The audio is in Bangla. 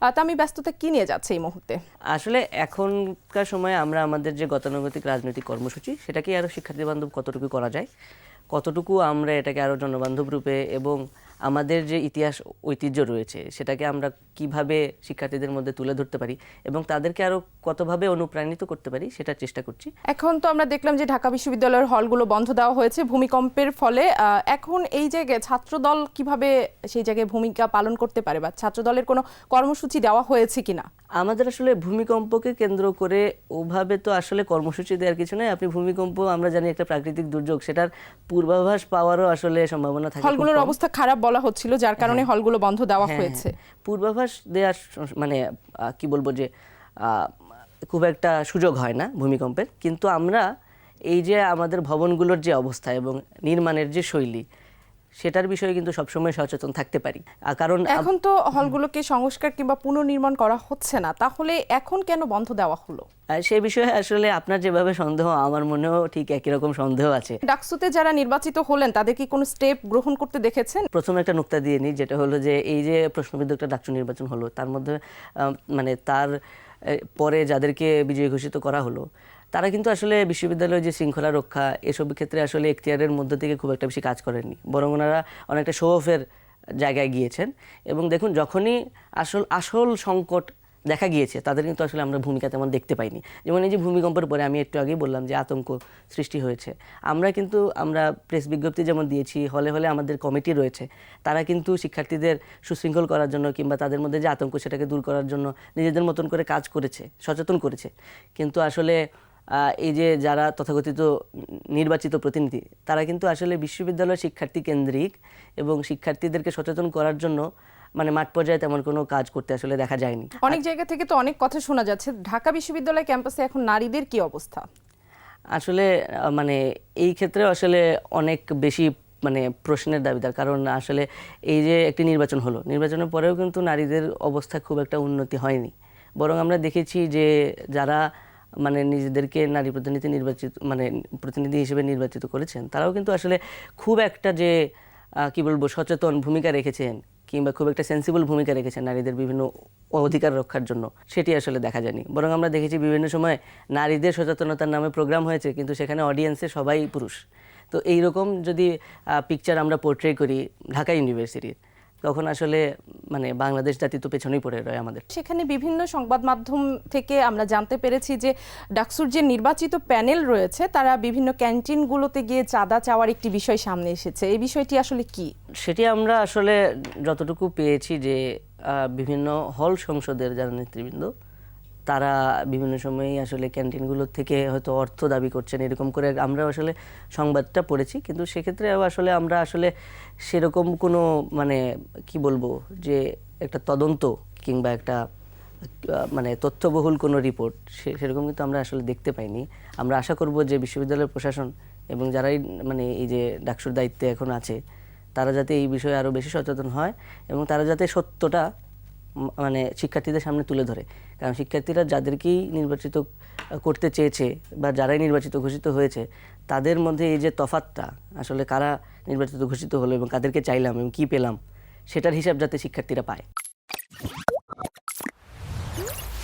তা আমি ব্যস্ততা কি নিয়ে যাচ্ছে এই মুহূর্তে? আসলে এখনকার সময়ে আমরা আমাদের যে গতানুগতিক রাজনৈতিক কর্মসূচি সেটাকে আরও শিক্ষার্থী বান্ধব কতটুকু করা যায়, কতটুকু আমরা এটাকে আরও জনবান্ধব রূপে এবং আমাদের যে ইতিহাস ঐতিহ্য রয়েছে সেটাকে আমরা কীভাবে শিক্ষার্থীদের মধ্যে তুলে ধরতে পারি এবং তাদেরকে আরও কতভাবে অনুপ্রাণিত করতে পারি সেটার চেষ্টা করছি। এখন তো আমরা দেখলাম যে ঢাকা বিশ্ববিদ্যালয়ের হলগুলো বন্ধ দেওয়া হয়েছে ভূমিকম্পের ফলে। এখন এই জায়গায় ছাত্রদল কীভাবে সেই জায়গায় ভূমিকা পালন করতে পারে বা ছাত্রদলের কোনো কর্মসূচি দেওয়া হয়েছে কিনা? আমাদের আসলে ভূমিকম্পকে কেন্দ্র করে ওভাবে তো আসলে কর্মসূচি দেওয়ার কিছু নেই। আপনি ভূমিকম্প আমরা জানি একটা প্রাকৃতিক দুর্যোগ সেটার পূর্বাভাস পাওয়ারও আসলে সম্ভাবনা থাকে হলগুলোর অবস্থা খারাপ বলা হচ্ছিল যার কারণে হলগুলো বন্ধ দেওয়া হ্যাঁ, হয়েছে। হ্যাঁ। পূর্বাভাস দেওয়ার মানে কি বলব যে আহ, খুব একটা সুযোগ হয় না ভূমিকম্পের। কিন্তু আমরা এই যে আমাদের ভবনগুলোর যে অবস্থা এবং নির্মাণের যে শৈলী সেটার বিষয়ে কিন্তু সবসময় সচেতন থাকতে পারি। কারণ এখন তো হলগুলোকে সংস্কার কিংবা পুনর্নির্মাণ করা হচ্ছে না তাহলে এখন কেন বন্ধ দেওয়া হলো? সে বিষয়ে আসলে আপনার যেভাবে সন্দেহ আমার মনেও ঠিক একই রকম সন্দেহ আছে। ডাকসুতে যারা নির্বাচিত হলেন তাদের কি কোনো স্টেপ গ্রহণ করতে দেখেছেন? প্রথমে একটা নোক্তা দিয়ে নিই যেটা হলো যে এই যে প্রশ্নবিদ্ধ একটা ডাকসু নির্বাচন হলো তার মধ্যে মানে তার পরে যাদেরকে বিজয়ী ঘোষিত করা হলো তারা কিন্তু আসলে বিশ্ববিদ্যালয়ের যে শৃঙ্খলা রক্ষা, এসব ক্ষেত্রে আসলে এখতিয়ারের মধ্যে থেকে খুব একটা বেশি কাজ করেননি। বরং ওনারা অনেকটা শো অফের জায়গায় গিয়েছেন। এবং দেখুন, যখনই আসল আসল সংকট দেখা গিয়েছে, তাদের কিন্তু আসলে আমরা ভূমিকা তেমন দেখতে পাইনি। যেমন এই যে ভূমিকম্পের পরে আমি একটু আগেই বললাম যে আতঙ্ক সৃষ্টি হয়েছে। আমরা কিন্তু, আমরা প্রেস বিজ্ঞপ্তি যেমন দিয়েছি, হলে হলে আমাদের কমিটি রয়েছে, তারা কিন্তু শিক্ষার্থীদের সুশৃঙ্খল করার জন্য কিংবা তাদের মধ্যে যে আতঙ্ক সেটাকে দূর করার জন্য নিজেদের মতন করে কাজ করেছে, সচেতন করেছে। কিন্তু আসলে এই যে যারা তথাকথিত নির্বাচিত প্রতিনিধি তারা কিন্তু আসলে বিশ্ববিদ্যালয় শিক্ষার্থী কেন্দ্রিক এবং শিক্ষার্থীদেরকে সচেতন করার জন্য মানে মাঠ পর্যায়ে তেমন কোনো কাজ করতে আসলে দেখা যায়নি। অনেক জায়গা থেকে তো অনেক কথা শোনা যাচ্ছে ঢাকা বিশ্ববিদ্যালয় ক্যাম্পাসে এখন নারীদের কি অবস্থা? আসলে মানে এই ক্ষেত্রে আসলে অনেক বেশি মানে প্রশ্নের দাবিদার কারণ আসলে এই যে একটি নির্বাচন হলো নির্বাচনের পরেও কিন্তু নারীদের অবস্থা খুব একটা উন্নতি হয়নি। বরং আমরা দেখেছি যে যারা মানে নিজেদেরকে নারী প্রতিনিধি নির্বাচিত মানে প্রতিনিধি হিসেবে নির্বাচিত করেছেন। তারাও কিন্তু আসলে খুব একটা যে কি বলব, সচেতন ভূমিকা রেখেছেন কিংবা খুব একটা সেন্সিবল ভূমিকা রেখেছেন নারীদের বিভিন্ন অধিকার রক্ষার জন্য, সেটি আসলে দেখা যায়নি। বরং আমরা দেখেছি বিভিন্ন সময় নারীদের সচেতনতার নামে প্রোগ্রাম হয়েছে, কিন্তু সেখানে অডিয়েন্সে সবাই পুরুষ। তো এইরকম যদি পিকচার আমরা পোর্ট্রে করি ঢাকা ইউনিভার্সিটির তখন আসলে মানে বাংলাদেশ জাতি তো পেছনেই পড়ে রয় আমাদের। সেখানে বিভিন্ন সংবাদ মাধ্যম থেকে আমরা জানতে পেরেছি যে ডাকসুর যে নির্বাচিত প্যানেল রয়েছে তারা বিভিন্ন ক্যান্টিনগুলোতে গিয়ে চাঁদা চাওয়ার একটি বিষয় সামনে এসেছে। এই বিষয়টি আসলে কি? সেটি আমরা আসলে যতটুকু পেয়েছি যে বিভিন্ন হল সংসদের যারা নেতৃবৃন্দ তারা বিভিন্ন সময়ই আসলে ক্যান্টিনগুলো থেকে হয়তো অর্থ দাবি করছেন, এরকম করে আমরা আসলে সংবাদটা পড়েছি। কিন্তু সেক্ষেত্রে আসলে আমরা আসলে সেরকম কোনো মানে কি বলব যে একটা তদন্ত কিংবা একটা মানে তথ্যবহুল কোনো রিপোর্ট সেরকম কিন্তু আমরা আসলে দেখতে পাইনি। আমরা আশা করব যে বিশ্ববিদ্যালয়ের প্রশাসন এবং যারাই মানে এই যে ডাকসুর দায়িত্বে এখন আছে, তারা যাতে এই বিষয়ে আরও বেশি সচেতন হয় এবং তারা যাতে সত্যটা মানে শিক্ষার্থীদের সামনে তুলে ধরে। কারণ শিক্ষার্থীরা যাদেরকেই নির্বাচিত করতে চেয়েছে বা যারাই নির্বাচিত ঘোষিত হয়েছে, তাদের মধ্যে এই যে তফাতটা, আসলে কারা নির্বাচিত ঘোষিত হলো এবং কাদেরকে চাইলাম এবং কী পেলাম, সেটার হিসাব যাতে শিক্ষার্থীরা পায়।